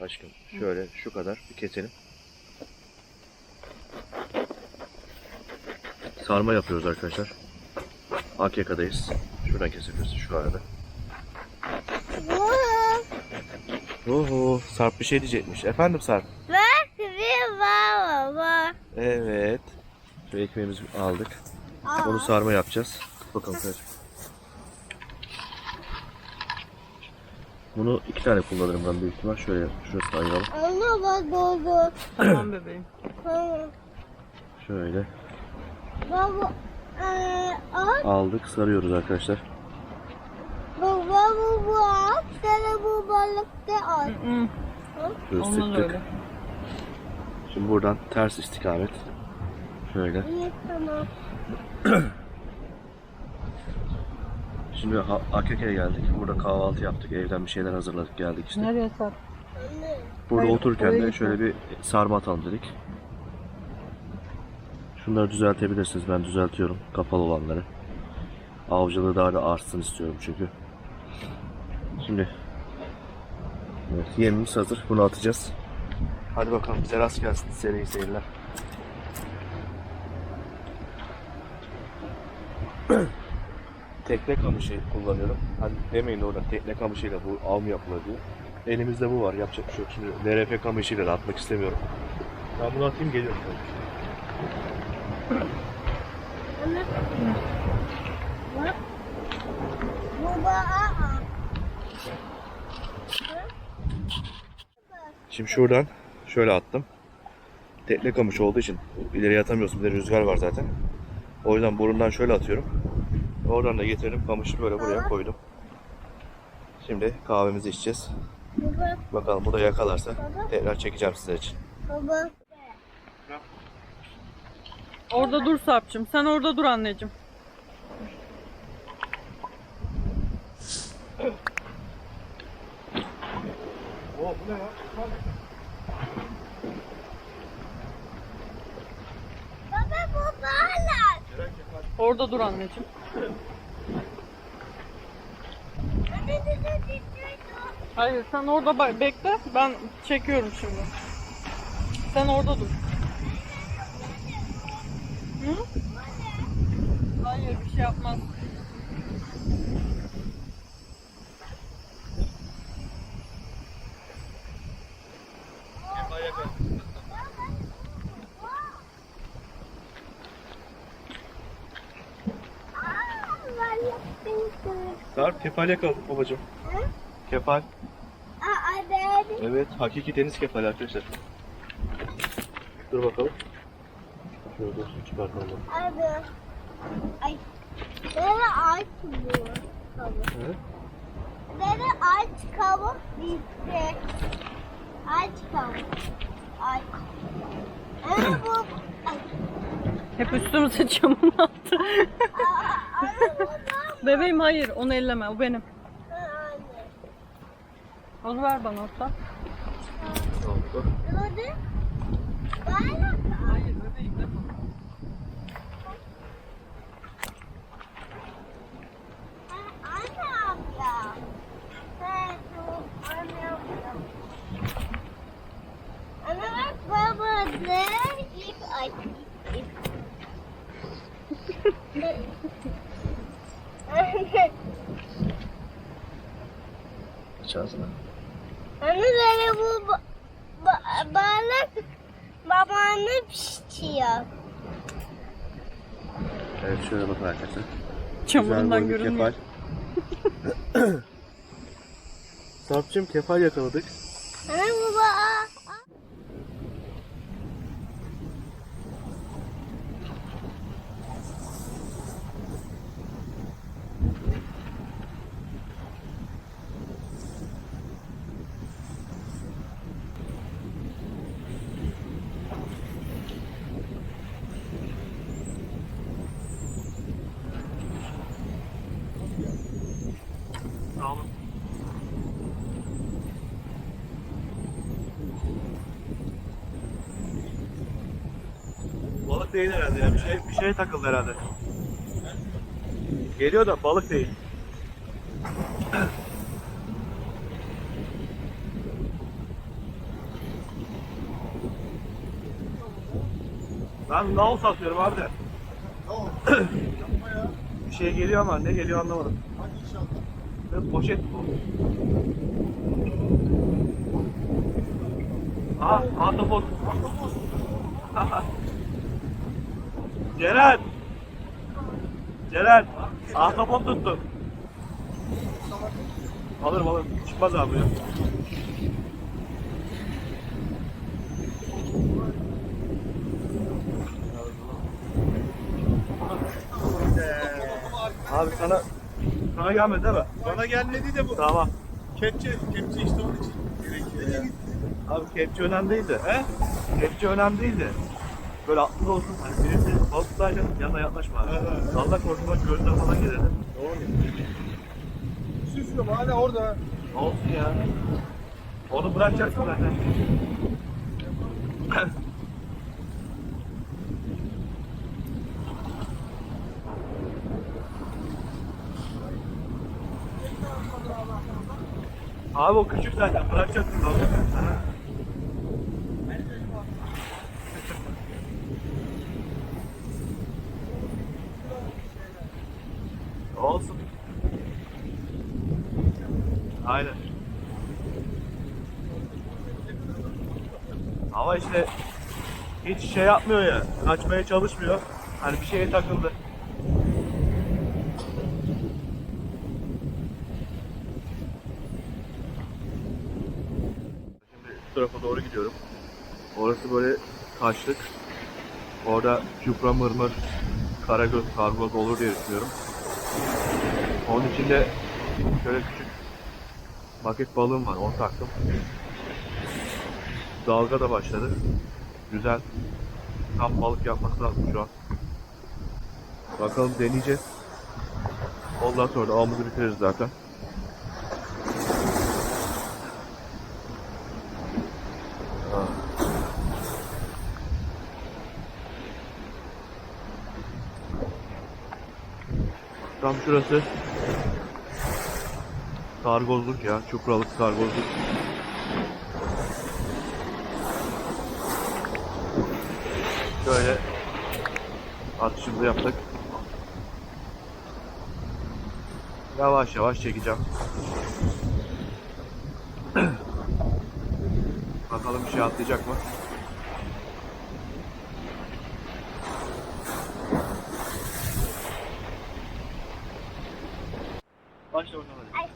Aşkım şöyle şu kadar bir keselim. Sarma yapıyoruz arkadaşlar. Akyaka'dayız. Şuradan kesebiliriz şu arada. Oho Sarp bir şey diyecekmiş. Efendim Sarp? Bak bir var var. Evet. Şu ekmeğimizi aldık. Onu sarma yapacağız. Bakalım kardeşim. Bunu iki tane kullanırım ben büyük ihtimal. Şöyle şurasını ayıralım. Ana bak oldu. Tamam bebeğim. Şöyle Baba. At. aldık sarıyoruz arkadaşlar. Baba bu bu at. Sana bu balık da at. Hı, Şöyle sıktık. öyle. Şimdi buradan ters istikamet. Şöyle. İyi tamam. Şimdi AKK'ya geldik. Burada kahvaltı yaptık. Evden bir şeyler hazırladık geldik işte. Nereye sar? Burada Hayır, otururken de şöyle bir sarma atalım dedik. Şunları düzeltebilirsiniz. Ben düzeltiyorum. Kapalı olanları. Avcılığı daha da artsın istiyorum çünkü. Şimdi evet, yemimiz hazır. Bunu atacağız. Hadi bakalım bize rast gelsin. İyi seyirler. tekne kamışı kullanıyorum. Hani demeyin orada tekne kamışıyla bu av mı yapılır diye. Elimizde bu var. Yapacak bir şey yok. Şimdi LRF kamışıyla da atmak istemiyorum. Ben bunu atayım geliyorum. Şimdi şuradan şöyle attım. Tekne kamışı olduğu için ileriye atamıyorsun. Bir de rüzgar var zaten. O yüzden burundan şöyle atıyorum. Oradan da getirdim kamışı böyle buraya koydum. Şimdi kahvemizi içeceğiz. Baba. Bakalım bu da yakalarsa tekrar çekeceğim sizler için. Baba. Orada dur Sarp'cığım. Sen orada dur anneciğim. Oo bu ne ya? Baba bu balık. Orada dur anneciğim. Hayır sen orada bekle. Ben çekiyorum şimdi. Sen orada dur. Hı? Hayır bir şey yapmaz. Aa, balık çıktı. Sarp kefal yakaladık babacığım. Hı? Kefal. Aa, hadi. Evet hakiki deniz kefali arkadaşlar. Dur bakalım. Şöyle dostum çıkartalım. Hadi. Ay. Beni aç bu. Evet. Beni aç kabuk bitti. Aç kabuk. Aç. Anne bu. Hep üstümüze camını attı. Aa, Anne bu. Bebeğim hayır onu elleme o benim. Onu ver bana orta. Oldu. Hayır bebeğim bu anne bak baba de ip. Anne, Aç ağzını. anne böyle bu ba- ba- balık babanı pişiyor. Evet şöyle bakın arkadaşlar. Çamurundan görünmüyor. kefal. Sarp'cığım kefal yakaladık. Anne değil herhalde. Yani bir şey bir şeye takıldı herhalde. Geliyor da balık değil. Ben nal satıyorum abi de. bir şey geliyor ama ne geliyor anlamadım. Hadi inşallah. Ve poşet bu. Aha, ahtapot. Ahtapot. Ceren. Ceren. Ahtapot tuttum. Alırım alırım. Çıkmaz abi ya. Abi sana sana gelmedi değil mi? Bana gelmedi de bu. Tamam. Kepçe, kepçe işte onun için gerekiyor. Abi kepçe önemli değildi. He? Kepçe önemli değildi. Böyle aklında olsun. Hani birisi balık tutarken yanına yaklaşma abi. Korusun bak gözden falan gelir. Doğru. Süslüyorum hala orada. Olsun ya. Onu bırakacaksın zaten. Abi o küçük zaten bırakacaksın abi. Olsun. Aynen. Ama işte hiç şey yapmıyor ya. Kaçmaya çalışmıyor. Hani bir şeye takıldı. Şimdi şu tarafa doğru gidiyorum. Orası böyle taşlık. Orada cupra mırmır, karagöz, kargoz olur diye düşünüyorum. Onun içinde şöyle küçük paket balığım var. Onu taktım. Dalga da başladı. Güzel. Tam balık yapması lazım şu an. Bakalım deneyeceğiz. Ondan sonra da avımızı bitiririz zaten. Tam şurası Sargozluk ya, çupralık sargozluk. Şöyle atışımızı yaptık. Yavaş yavaş çekeceğim. Bakalım bir şey atlayacak mı? Başla bakalım. Ay,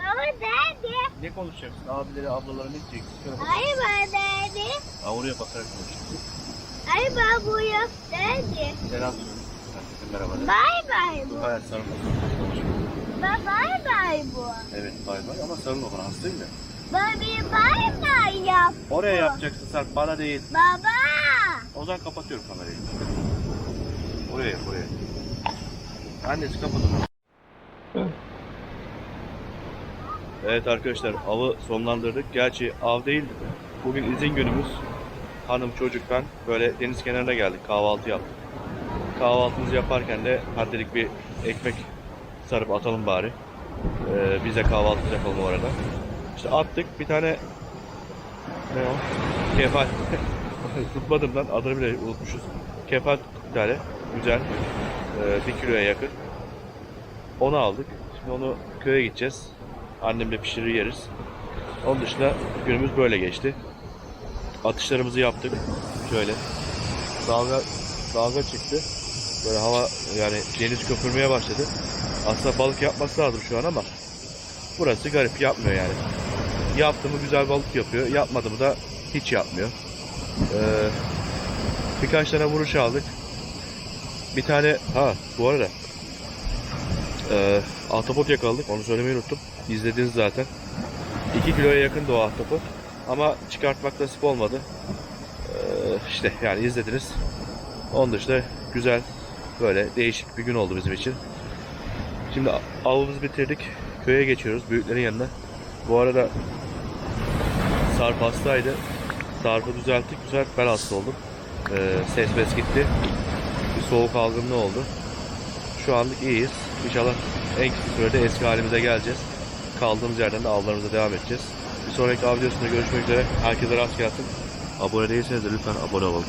baba nerede? Ne konuşacaksın? Abileri, ablaları ne diyeceksin? Şöyle bak. Ay baba nerede? Aa, oraya bakarak konuşacaksın. Ay baba bu yok. Nerede? Selam söyle. Herkese merhaba. de. Bay bay bu. Hayır sarılma. Ba bay bay bu. Evet bay bay ama sarılma bana hastayım ya. Baba bir bay bay yap. Oraya yapacaksın sen bana değil. Baba. O zaman kapatıyorum kamerayı. Oraya oraya. Annesi kapatın. Evet arkadaşlar avı sonlandırdık. Gerçi av değil bugün izin günümüz. Hanım çocuk ben böyle deniz kenarına geldik kahvaltı yaptık. Kahvaltımızı yaparken de hadi dedik bir ekmek sarıp atalım bari. Ee, biz de kahvaltı yapalım o arada. İşte attık bir tane ne o? Kefal. Tutmadım lan adını bile unutmuşuz. Kefal bir tane güzel. Ee, bir kiloya yakın. Onu aldık. Şimdi onu köye gideceğiz. Annemle pişirir yeriz. Onun dışında günümüz böyle geçti. Atışlarımızı yaptık. Şöyle. Dalga dalga çıktı. Böyle hava yani deniz köpürmeye başladı. Aslında balık yapması lazım şu an ama burası garip yapmıyor yani. Yaptı mı güzel balık yapıyor. Yapmadı mı da hiç yapmıyor. Ee, birkaç tane vuruş aldık. Bir tane ha bu arada ee, ahtapot yakaladık. Onu söylemeyi unuttum. İzlediniz zaten. 2 kiloya yakın o ahtapot. Ama çıkartmak nasip olmadı. Ee, işte yani izlediniz. Onun dışında güzel böyle değişik bir gün oldu bizim için. Şimdi avımızı bitirdik. Köye geçiyoruz büyüklerin yanına. Bu arada Sarp hastaydı. Sarp'ı düzelttik. Sefer ben hasta oldum. Ee, ses bes gitti. Bir soğuk algınlığı oldu. Şu anlık iyiyiz. İnşallah en kısa sürede eski halimize geleceğiz. Kaldığımız yerden de avlarımıza devam edeceğiz. Bir sonraki av görüşmek üzere. Herkese rast gelsin. Abone değilseniz de lütfen abone olun.